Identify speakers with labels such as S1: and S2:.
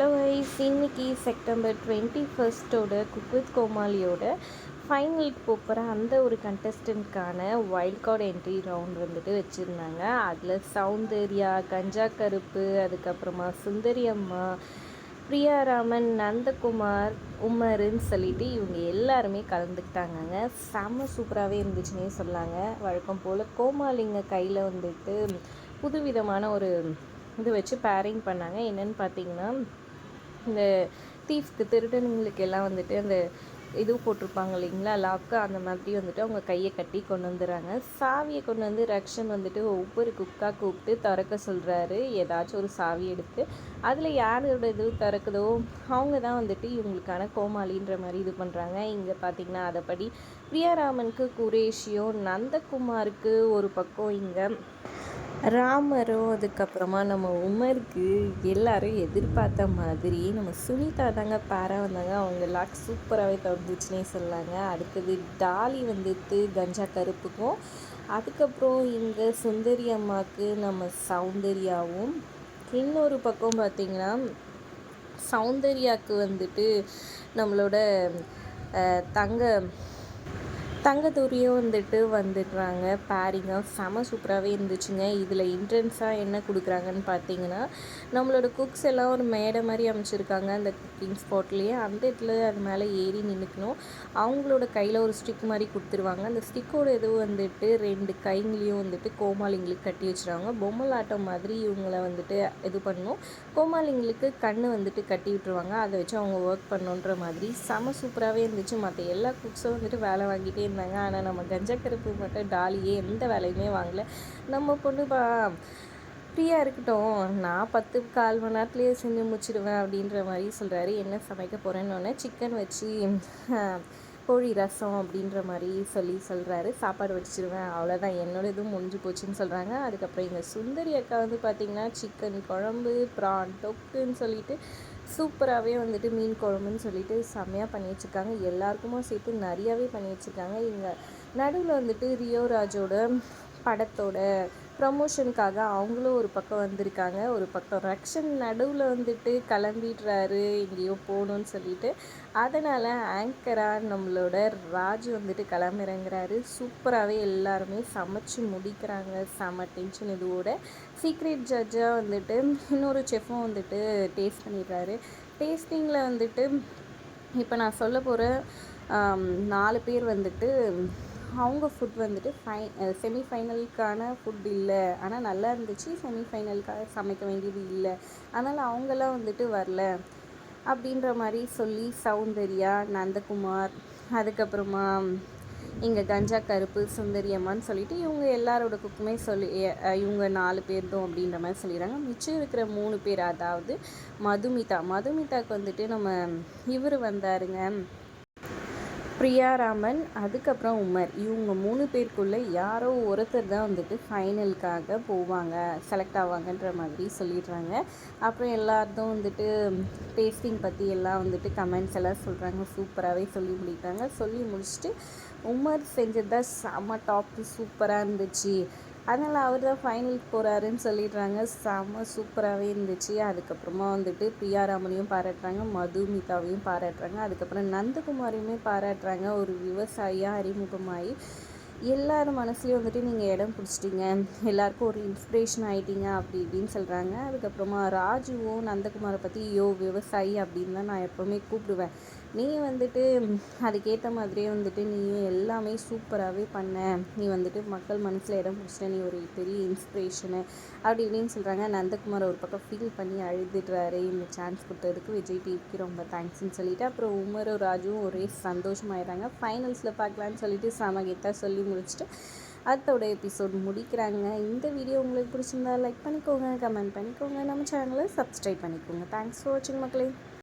S1: Hello ice இன்னைக்கு September twenty ஃபஸ்ட்டோட cook with கோமாளியோட ஃபைனலுக்கு போகிற அந்த ஒரு கண்டஸ்டண்ட்கான வைல்ட் கார்டு என்ட்ரி ரவுண்ட் வந்துட்டு வச்சுருந்தாங்க. அதில் சௌந்தர்யா கஞ்சா கருப்பு அதுக்கப்புறமா சுந்தரி அம்மா பிரியாராமன் நந்தகுமார் உமருன்னு சொல்லிட்டு இவங்க எல்லாருமே கலந்துக்கிட்டாங்கங்க. செம்ம சூப்பராகவே இருந்துச்சுன்னே சொல்லாங்க. வழக்கம் போல் கோமாளிங்க கையில் வந்துட்டு புதுவிதமான ஒரு இது வச்சு பேரிங் பண்ணாங்க. என்னென்னு பார்த்தீங்கன்னா இந்த தீஃப்க்கு திருடனுங்களுக்கு எல்லாம் வந்துட்டு அந்த இது போட்டிருப்பாங்க இல்லைங்களா லாக்கு அந்த மாதிரி வந்துட்டு அவங்க கையை கட்டி கொண்டு வந்துடுறாங்க. சாவியை கொண்டு வந்து ரக்ஷன் வந்துட்டு ஒவ்வொரு குக்காக கூப்பிட்டு திறக்க சொல்கிறாரு ஏதாச்சும் ஒரு சாவி எடுத்து அதில் யாரோட இது திறக்குதோ அவங்க தான் வந்துட்டு இவங்களுக்கான கோமாளின்ற மாதிரி இது பண்ணுறாங்க இங்கே பார்த்தீங்கன்னா அதைப்படி பிரியாராமனுக்கு குரேஷியும் நந்தகுமாருக்கு ஒரு பக்கம் இங்கே ராமரும் அதுக்கப்புறமா நம்ம உமருக்கு எல்லாரும் எதிர்பார்த்த மாதிரி நம்ம சுனிதா தாங்க பேரா வந்தாங்க. அவங்க லாக் சூப்பராகவே தொடர்ந்துச்சுன்னே சொல்லாங்க அடுத்தது டாலி வந்துட்டு கஞ்சா கருப்புக்கும் அதுக்கப்புறம் இங்கே சுந்தரி அம்மாவுக்கு நம்ம சௌந்தர்யாவும். இன்னொரு பக்கம் பார்த்திங்கன்னா சௌந்தர்யாவுக்கு வந்துட்டு நம்மளோட தங்க தங்கத்தூரியும் வந்துட்டு வந்துடுறாங்க. பேரிங்க செம சூப்பராகவே இருந்துச்சுங்க. இதில் என்ட்ரன்ஸாக என்ன கொடுக்குறாங்கன்னு பார்த்தீங்கன்னா நம்மளோட குக்ஸ் எல்லாம் ஒரு மேடை மாதிரி அமைச்சிருக்காங்க அந்த குக்கிங் ஸ்பாட்லேயே அந்த இடத்துல அது மேலே ஏறி நின்றுக்கணும் அவங்களோட கையில் ஒரு ஸ்டிக் மாதிரி கொடுத்துருவாங்க. அந்த ஸ்டிக்கோட இது வந்துட்டு ரெண்டு கைங்களையும் வந்துட்டு கோமாளிங்களுக்கு கட்டி வச்சுருவாங்க. பொம்மலாட்டம் மாதிரி இவங்களை வந்துட்டு இது பண்ணணும் கோமாளிங்களுக்கு கண் வந்துட்டு கட்டி விட்டுருவாங்க. அதை வச்சு அவங்க ஒர்க் பண்ணுன்ற மாதிரி. செம சூப்பராகவே இருந்துச்சு. மற்ற எல்லா குக்ஸும் வந்துட்டு வேலை வாங்கிட்டே இருந்தாங்க ஆனால் நம்ம கஞ்சா கருப்பு மட்டும் டாலியே எந்த வேலையுமே வாங்கலை. நம்ம பொண்ணு பா ஃப்ரீயாக இருக்கட்டும் நான் பத்து கால் மணி நேரத்துலேயே செஞ்சு முடிச்சிடுவேன் அப்படின்ற மாதிரி சொல்கிறாரு என்ன சமைக்க போகிறேன்னு சிக்கன் வச்சு கோழி ரசம் அப்படின்ற மாதிரி சொல்லி சொல்கிறாரு சாப்பாடு வச்சிருவேன் அவ்வளோதான் என்னோட இதுவும் முடிஞ்சு போச்சுன்னு சொல்கிறாங்க அதுக்கப்புறம் எங்கள் சுந்தரி அக்கா வந்து பார்த்திங்கன்னா சிக்கன் குழம்பு ப்ரான் தொக்குன்னு சொல்லிட்டு சூப்பராகவே வந்துட்டு மீன் குழம்புன்னு சொல்லிட்டு செம்மையாக பண்ணி வச்சுருக்காங்க எல்லாருக்குமே சேர்த்து நிறையாவே பண்ணி வச்சுருக்காங்க இங்கே நடுவில் வந்துட்டு ரியோ ராஜோட படத்தோட ப்ரமோஷனுக்காக அவங்களும் ஒரு பக்கம் வந்திருக்காங்க. ஒரு பக்கம் ரக்ஷன் நடுவில் வந்துட்டு கிளம்பிடுறாரு. எங்கேயோ போகணுன்னு சொல்லிட்டு. அதனால் ஆங்கராக நம்மளோட ராஜ் வந்துட்டு கிளம்பிறங்குறாரு. சூப்பராகவே எல்லாருமே சமைச்சு முடிக்கிறாங்க. செம டென்ஷன் இதுவோட. சீக்ரெட் ஜட்ஜாக வந்துட்டு இன்னொரு செஃப்பும் வந்துட்டு டேஸ்ட் பண்ணிடுறாரு. டேஸ்டிங்கில் வந்துட்டு இப்போ நான் சொல்ல போகிற நாலு பேர் வந்துட்டு அவங்க ஃபுட் வந்துட்டு ஃபை செமி ஃபைனலுக்கான ஃபுட் இல்லை. ஆனால் நல்லா இருந்துச்சு. செமி ஃபைனலுக்காக சமைக்க வேண்டியது இல்லை. அதனால் அவங்களாம் வந்துட்டு வரல. அப்படின்ற மாதிரி சொல்லி சௌந்தர்யா நந்தகுமார் அதுக்கப்புறமா இங்கே கஞ்சா கருப்பு சுந்தரியம்மான்னு சொல்லிட்டு இவங்க எல்லாரோட குக்குமே சொல்லி இவங்க நாலு பேர் தான் அப்படின்ற மாதிரி சொல்லிடுறாங்க. மிச்சம் இருக்கிற மூணு பேர் அதாவது மதுமிதா. மதுமிதாவுக்கு வந்துட்டு நம்ம இவர் வந்தாருங்க. பிரியாராமன் அதுக்கப்புறம் உமர். இவங்க மூணு பேருக்குள்ளே யாரோ ஒருத்தர் தான் வந்துட்டு ஃபைனலுக்காக போவாங்க செலக்ட் ஆவாங்கன்ற மாதிரி சொல்லிடுறாங்க. அப்புறம் எல்லாத்தையும் வந்துட்டு டேஸ்டிங் பற்றி எல்லாம் வந்துட்டு கமெண்ட்ஸ் எல்லாம் சொல்கிறாங்க சூப்பராகவே சொல்லி முடிக்கிறாங்க. சொல்லி முடிச்சுட்டு உமர் செஞ்சது தான் செம்ம டாப்பு சூப்பராக இருந்துச்சு. அதனால் அவர் தான் ஃபைனலுக்கு போகிறாருன்னு சொல்லிடுறாங்க. செம்ம சூப்பராகவே இருந்துச்சு. அதுக்கப்புறமா வந்துட்டு பிரியாராமனையும் பாராட்டுறாங்க. மதுமிதாவையும் பாராட்டுறாங்க. அதுக்கப்புறம் நந்தகுமாரையுமே பாராட்டுறாங்க. ஒரு விவசாயியாக அறிமுகமாகி எல்லார் மனசுலேயும் வந்துட்டு நீங்கள் இடம் பிடிச்சிட்டிங்க. எல்லாருக்கும் ஒரு இன்ஸ்பிரேஷன் ஆகிட்டீங்க அப்படி இப்படின்னு சொல்கிறாங்க அதுக்கப்புறமா ராஜுவும் நந்தகுமாரை பற்றி யோ விவசாயி அப்படின்னு தான் நான் எப்போவுமே கூப்பிடுவேன். நீ வந்துட்டு அதுக்கேற்ற மாதிரியே வந்துட்டு நீ எல்லாமே சூப்பராகவே பண்ண. நீ வந்துட்டு மக்கள் மனசில் இடம் பிடிச்சிட்ட நீ ஒரு பெரிய இன்ஸ்பிரேஷனு அப்படி இப்படின்னு சொல்கிறாங்க நந்தகுமார் ஒரு பக்கம் ஃபீல் பண்ணி அழுதுடுறாரு. இந்த சான்ஸ் கொடுத்ததுக்கு விஜய் டிவிக்கு ரொம்ப தேங்க்ஸ்ன்னு சொல்லிவிட்டு அப்புறம் உமரும் ராஜுவும் ஒரே சந்தோஷமாயிடுறாங்க. ஃபைனல்ஸில் பார்க்கலான்னு சொல்லிட்டு சமகீதா சொல்லி முடிச்சுட்டு அதோட எபிசோட் முடிக்கிறாங்க. இந்த வீடியோ உங்களுக்கு பிடிச்சிருந்தா லைக் பண்ணிக்கோங்க கமெண்ட் பண்ணிக்கோங்க. நம்ம சேனலை சப்ஸ்கிரைப் பண்ணிக்கோங்க. தேங்க்ஸ் ஃபார் வாட்சிங் மக்களே.